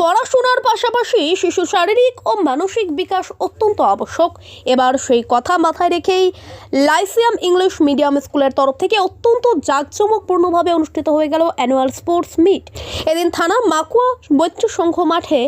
পড়াশোনার পাশাপাশি শিশু শারীরিক ও মানসিক বিকাশ অত্যন্ত আবশ্যক। এবার সেই কথা মাথায় রেখেই লাইসিয়াম ইংলিশ মিডিয়াম স্কুলের তরফ থেকে অত্যন্ত জাঁকজমকপূর্ণভাবে অনুষ্ঠিত হয়ে গেল অ্যানুয়াল স্পোর্টস মিট। এদিন থানা মাকুয়া মৈত্র সংঘ মাঠে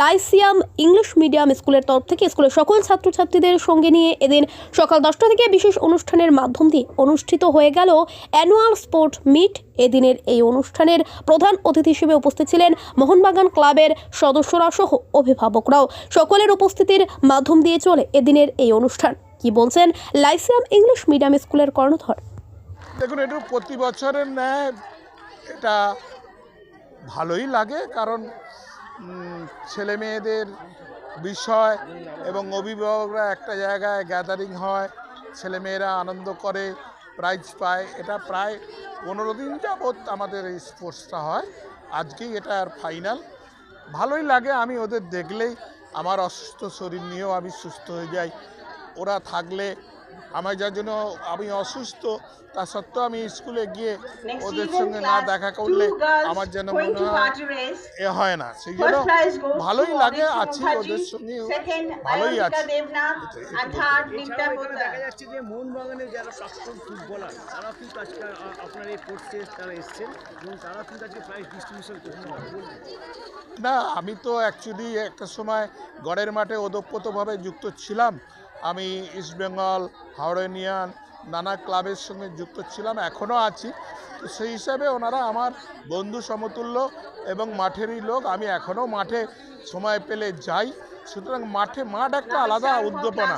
লাইসিয়াম ইংলিশ মিডিয়াম স্কুলের তরফ থেকে স্কুলের সকল ছাত্রছাত্রীদের সঙ্গে নিয়ে এদিন সকাল দশটা থেকে বিশেষ অনুষ্ঠানের মাধ্যম দিয়ে অনুষ্ঠিত হয়ে গেল অ্যানুয়াল স্পোর্ট মিট। এদিনের এই অনুষ্ঠানের প্রধান অতিথি হিসেবে উপস্থিত ছিলেন মোহনবাগান ক্লাবের সদস্যরা সহ অভিভাবকরাও। সকলের উপস্থিতির মাধ্যম দিয়ে চলে এদিনের এই অনুষ্ঠান। কি বলছেন লাইসিয়াম ইংলিশ মিডিয়াম স্কুলের কর্ণধর? দেখুন, একটু প্রতি বছরের ন্যায় এটা ভালোই লাগে, কারণ ছেলে মেয়েদের বিষয় এবং অভিভাবকরা একটা জায়গায় গ্যাদারিং হয়, ছেলে মেয়েরা আনন্দ করে প্রাইজ পায়। এটা প্রায় পনেরো দিন যাবৎ আমাদের এই স্পোর্টসটা হয়। আজকেই এটা আর ফাইনাল ভালোই লাগে, আমি ওদের দেখলেই আমার অসুস্থ শরীর নিয়েও আমি সুস্থ হয়ে যাই। ওরা থাকলে আমার যার জন্য আমি অসুস্থ তা সত্ত্বেও আমি স্কুলে গিয়ে ওদের সঙ্গে না দেখা করলে আমার যেন মনে হয় এ হয় না। সেই জন্য ভালোই লাগে আছি ওদের সঙ্গে। ভালোই আছি। Devnath, এটাই- and এটুকু third বলতে Nikta এছাড়াও এখানে দেখা যাচ্ছে যে মোহনবাগানের যারা প্রাক্তন ফুটবলার তারা কিন্তু আজকে আপনার এই কোর্সে তারা এসছেন এবং তারা কিন্তু আজকে প্রাইজ ডিস্ট্রিবিউশন না আমি তো অ্যাকচুয়ালি একটা সময় গড়ের মাঠে ওতপ্রোতভাবে যুক্ত ছিলাম। আমি ইস্টবেঙ্গল হাওড়ানিয়ান নানা ক্লাবের সঙ্গে যুক্ত ছিলাম এখনও আছি। তো সেই হিসাবে ওনারা আমার বন্ধু সমতুল্য এবং মাঠেরই লোক আমি এখনও মাঠে সময় পেলে যাই। সুতরাং মাঠে মাঠ একটা আলাদা উদ্দীপনা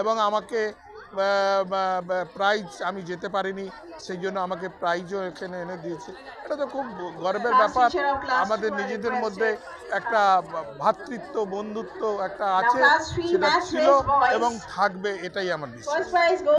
এবং আমাকে প্রাইজ আমি যেতে পারিনি সেই জন্য আমাকে প্রাইজও এখানে এনে দিয়েছে। এটা তো খুব গর্বের ব্যাপার। আমাদের নিজেদের মধ্যে একটা ভ্রাতৃত্ব বন্ধুত্ব একটা আছে সেটা ছিল এবং থাকবে এটাই আমার বিশ্বাস।